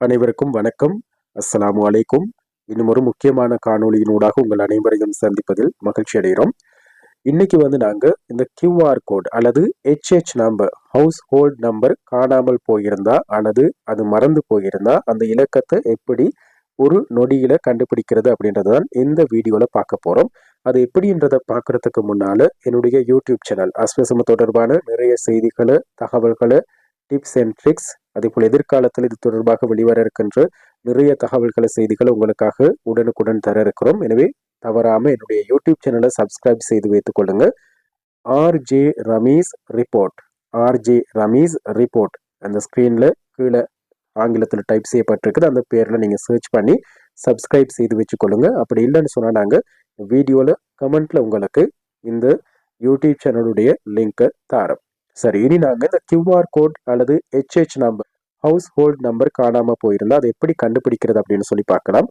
அனைவருக்கும் வணக்கம். அஸ்லாம் அலைக்கும். இன்னும் ஒரு முக்கியமான காணொலியினூடாக உங்கள் அனைவரையும் சந்திப்பதில் மகிழ்ச்சி அடைகிறோம். இன்னைக்கு வந்து நாங்கள் இந்த கியூஆர் கோட் அல்லது HH number household number காணாமல் போயிருந்தா அல்லது அது மறந்து போயிருந்தா அந்த இலக்கத்தை எப்படி ஒரு நொடியில கண்டுபிடிக்கிறது அப்படின்றது தான் இந்த வீடியோவில் பார்க்க போகிறோம் அது எப்படின்றத பார்க்கறதுக்கு முன்னால் என்னுடைய யூடியூப் சேனல் அஸ்வசம தொடர்பான நிறைய செய்திகளை தகவல்களை டிப்ஸ் அண்ட் ட்ரிக்ஸ் அதேபோல் எதிர்காலத்தில் இது தொடர்பாக வெளிவர இருக்கின்ற நிறைய தகவல்களை செய்திகளை உங்களுக்காக உடனுக்குடன் தர இருக்கிறோம் எனவே தவறாமல் என்னுடைய யூடியூப் சேனலை சப்ஸ்கிரைப் செய்து வைத்துக் கொள்ளுங்க RJ Ramees report. RJ Ramees report. அந்த ஸ்க்ரீனில் கீழே ஆங்கிலத்தில் டைப் செய்யப்பட்டிருக்குது. அந்த பேரில் நீங்கள் சர்ச் பண்ணி சப்ஸ்கிரைப் செய்து வச்சுக்கொள்ளுங்க அப்படி இல்லைன்னு சொன்னால் நாங்கள் வீடியோவில் கமெண்ட்டில் உங்களுக்கு இந்த யூடியூப் சேனலுடைய லிங்க்கை தாரோம். சரி இனி நாங்கள் இந்த கியூஆர் கோட் அல்லது HH number household number காணாமல் போயிருந்தால் அதை எப்படி கண்டுபிடிக்கிறது அப்படின்னு சொல்லி பார்க்கலாம்.